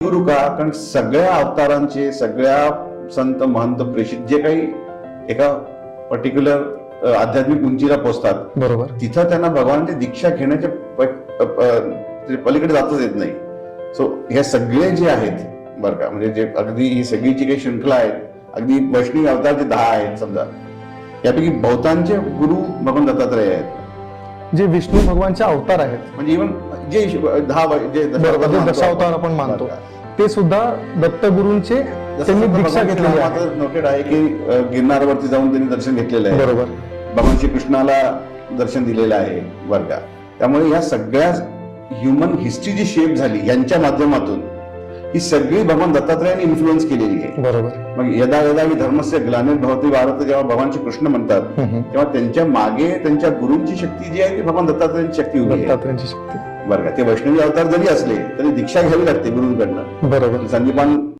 गुरु का कारण सगळ्या अवतारांचे सगळ्या संत महंत प्रेषित जे काही एका पर्टिक्युलर आध्यात्मिक उंचीला पोहोचतात बरोबर. तिथं त्यांना भगवानची दीक्षा घेण्याच्या पलीकडे जातच येत नाही. सो हे सगळे जे आहेत बरं का म्हणजे जे अगदी ही सगळी जी काही शृंखला आहेत अगदी वैष्णवी अवतार जे दहा आहेत समजा यापैकी बहुतांचे गुरु भगवान दत्तात्रय आहेत. जे विष्णू भगवानचे अवतार आहेत. म्हणजे इव्हन जे दहा जे दशावतार आपण. मानतो. ते सुद्धा दत्तगुरूंचे त्यांनी दीक्षा श्रीरामाचं नोटेड आहे. की अ, गिरनारवरती जाऊन त्यांनी दर्शन घेतलेलं आहे. बरोबर. भगवान श्रीकृष्णाला दर्शन दिलेलं आहे का त्यामुळे या सगळ्या ह्युमन हिस्ट्री जी शेप झाली यांच्या माध्यमातून ही सगळी भगवान दत्तात्रयाने इन्फ्लुएन्स केलेली आहे. बरोबर. मग यदा यदा ही धर्मस्य ग्लानिर भवती भारत जेव्हा भगवान श्रीकृष्ण म्हणतात हम्म, हम्म. तेव्हा त्यांच्या मागे त्यांच्या गुरूंची शक्ती जी आहे ती भगवान दत्तात्रयांची शक्ती उभी आहे. दत्तात्रयांची शक्ती. बरं का? ते वैष्णवी अवतार जरी असले तरी दीक्षा घ्यावी लागते गुरूंकडनं. बरोबर. संदीपान